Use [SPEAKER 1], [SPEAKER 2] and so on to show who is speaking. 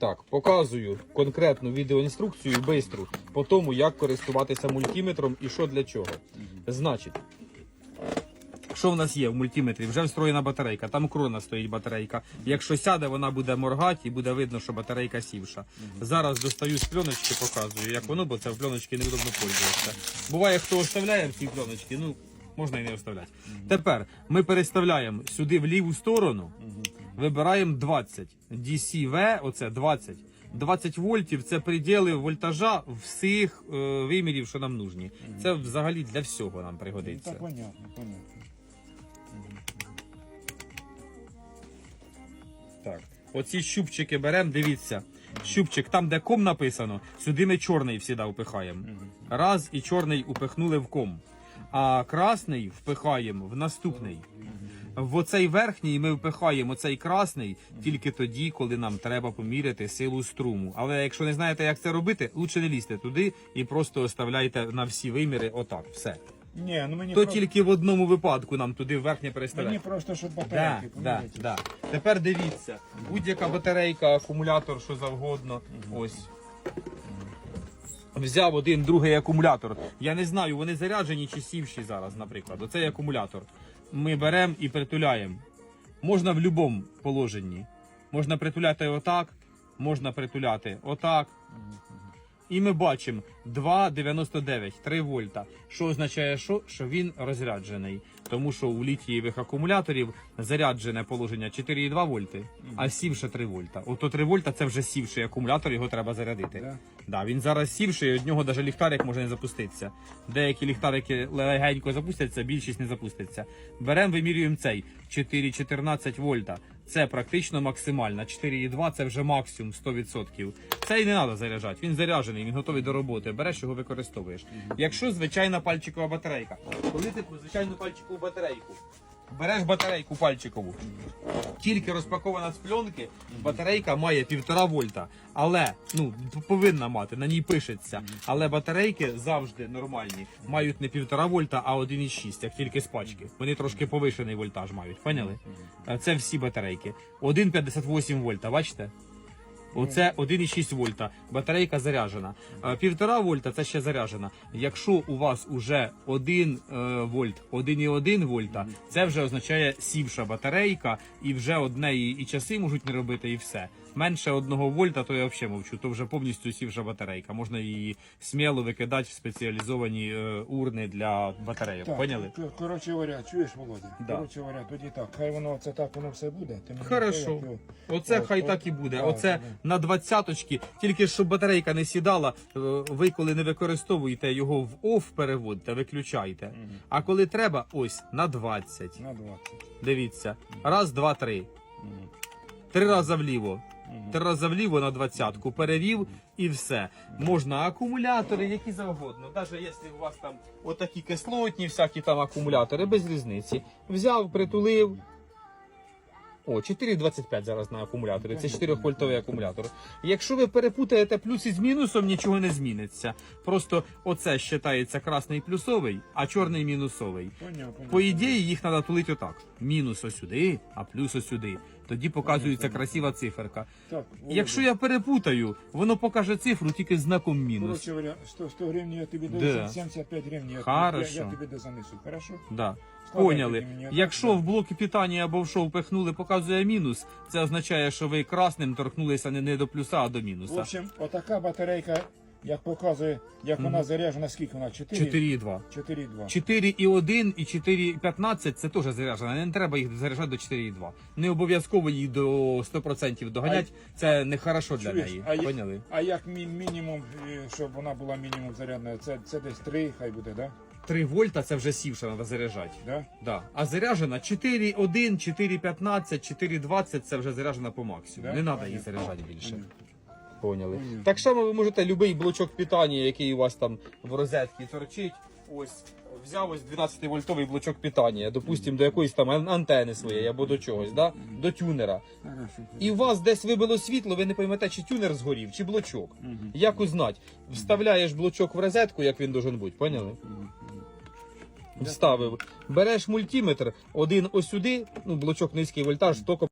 [SPEAKER 1] Так, показую конкретну відеоінструкцію бистру по тому, як користуватися мультиметром і що для чого. Значить, що в нас є в мультиметрі? Вже встроєна батарейка, там крона стоїть батарейка. Якщо сяде, вона буде моргати і буде видно, що батарейка сівша. Зараз достаю з пленочки, показую, як воно, бо це в пленочки невдобно пользуватися. Буває, хто оставляє в цій пленочці, ну можна і не оставляти. Тепер ми переставляємо сюди в ліву сторону, вибираємо 20. DCV, оце 20. 20 вольтів це приділи вольтажа всіх е, вимірів, що нам нужні. Це взагалі для всього нам пригодиться.
[SPEAKER 2] Так, понятно, понятно.
[SPEAKER 1] Так. Оці щупчики беремо, дивіться. Щупчик, там, де ком написано, сюди ми чорний всіда впихаємо. Раз і чорний упихнули в ком. А красний впихаємо в наступний. В оцей верхній ми впихаємо оцей красний тільки тоді, коли нам треба поміряти силу струму. Але якщо не знаєте, як це робити, лучше не лізьте туди і просто оставляйте на всі виміри отак. Все.
[SPEAKER 2] Ні, ну мені
[SPEAKER 1] То
[SPEAKER 2] про-
[SPEAKER 1] тільки в одному випадку нам туди верхнє переставляти.
[SPEAKER 2] Мені просто, щоб батарейки
[SPEAKER 1] да,
[SPEAKER 2] поміряти.
[SPEAKER 1] да. Тепер дивіться, будь-яка батарейка, акумулятор, що завгодно. Ось. Взяв один другий акумулятор. Я не знаю, вони заряджені чи сівші зараз, наприклад. Оцей акумулятор. Ми беремо і притуляємо. Можна в будь-якому положенні. Можна притуляти отак, можна притуляти отак. І ми бачимо 2,99, 3 вольта. Що означає, що? що він розряджений. Тому що у літієвих акумуляторів заряджене положення 4,2 вольти, а сівше 3 вольта. Ото 3 вольта це вже сівший акумулятор, його треба зарядити.
[SPEAKER 2] Да?
[SPEAKER 1] Да, він зараз сівший, від нього навіть ліхтарик може не запуститися. Деякі ліхтарики легенько запустяться, більшість не запуститься. Беремо, вимірюємо цей 4,14 вольта. Це практично максимально. 4,2 це вже максимум 100%. Цей не треба заряджати. Він заряджений, він готовий до роботи. Береш його використовуєш. Якщо звичайна пальчикова батарейка, коли ти звичайну пальчикову батарейку. Береш батарейку пальчикову, тільки розпакована з пленки, батарейка має півтора вольта. Але ну повинна мати, на ній пишеться. Але батарейки завжди нормальні, мають не півтора вольта, а 1,6, як тільки з пачки. Вони трошки повишений вольтаж мають. Поняли? Е, Це всі батарейки. 1,58 вольта, бачите? Оце 1,6 вольта. Батарейка заряджена. Е, Півтора вольта це ще заряджена. Якщо у вас уже 1 е, вольт, 1,1 вольта, це вже означає сівша батарейка, і вже одне і, і часи можуть не робити, і все. Менше 1 вольта, то я взагалі мовчу. То вже повністю сівша батарейка. Можна її сміло викидати в спеціалізовані е, урни для батарейок.
[SPEAKER 2] Так,
[SPEAKER 1] Поняли?
[SPEAKER 2] Коротше говоря, чуєш, Володя?
[SPEAKER 1] Да.
[SPEAKER 2] Коротше говоря, тоді так, хай воно це так, воно все буде. Ти
[SPEAKER 1] Хорошо. Оце хай так і буде. Оце. На двадцяточки. Тільки щоб батарейка не сідала, е, ви коли не використовуєте його в оф переводите, виключайте. А коли треба, ось на 20.
[SPEAKER 2] На 20.
[SPEAKER 1] Дивіться. Раз, два, три. Три рази вліво. Три рази вліво на двадцятку перевів і все. Можна акумулятори, які завгодно. Навіть якщо у вас там отакі кислотні, всякі там акумулятори, без різниці. Взяв, притулив. О, 4,25 зараз на акумуляторі. Це 4-вольтовий акумулятор. Якщо ви перепутаєте плюс із мінусом, нічого не зміниться. Просто оце вважається красний плюсовий, а чорний мінусовий.
[SPEAKER 2] Поняв.
[SPEAKER 1] По ідеї їх треба тулити отак. Мінус ось сюди, а плюс ось сюди. Тоді показується красива циферка.
[SPEAKER 2] Так, Володя,
[SPEAKER 1] Якщо я перепутаю, воно покаже цифру тільки з знаком мінус.
[SPEAKER 2] Коротше говоря, 100, 100 гривень я тобі даю,
[SPEAKER 1] Да.
[SPEAKER 2] 75 гривень я,
[SPEAKER 1] Хорошо.
[SPEAKER 2] я, я тобі дозанесу, хорошо?
[SPEAKER 1] Да. Поняли. Якщо
[SPEAKER 2] да.
[SPEAKER 1] в блокі питання або в шоу впихнули, показує мінус, це означає, що ви красним торкнулися не, не до плюса, а до
[SPEAKER 2] В
[SPEAKER 1] мінуса.
[SPEAKER 2] общем, отака батарейка, як показує, як вона заряджена, скільки вона? 4?
[SPEAKER 1] 4,2.
[SPEAKER 2] 4,2.
[SPEAKER 1] 4,1 і 4,15 це теж заряджено. Не треба їх заряджати до 4,2. Не обов'язково їх до 100% доганять. Це не хорошо для
[SPEAKER 2] Чуєш,
[SPEAKER 1] неї.
[SPEAKER 2] а я-
[SPEAKER 1] Поняли?
[SPEAKER 2] А як мі- мінімум, е, щоб вона була мінімум зарядна, це, це десь 3 хай буде, да?
[SPEAKER 1] 3 вольта це вже сівша, треба заряджати.
[SPEAKER 2] да?
[SPEAKER 1] Да. А заряджена 4,1, 4,15, 4,20 це вже заряджена по максимуму.
[SPEAKER 2] Да?
[SPEAKER 1] Не треба її
[SPEAKER 2] Понятно.
[SPEAKER 1] заряджати більше.
[SPEAKER 2] Понятно.
[SPEAKER 1] Поняли.
[SPEAKER 2] Понятно.
[SPEAKER 1] Так само ви можете будь-який блочок питання, який у вас там в розетці торчить. Ось взяв ось 12 вольтовий блочок питання, допустимо, до якоїсь там ан- антени своєї або до чогось, да? до тюнера.
[SPEAKER 2] Хорошо.
[SPEAKER 1] І у вас десь вибило світло, ви не поймете, чи тюнер згорів, чи блочок.
[SPEAKER 2] Мгм.
[SPEAKER 1] Як узнать? Вставляєш блочок в розетку, як він должен бути, поняли? Вставив. Береш мультиметр, один ось сюди, ну блочок низький вольтаж, током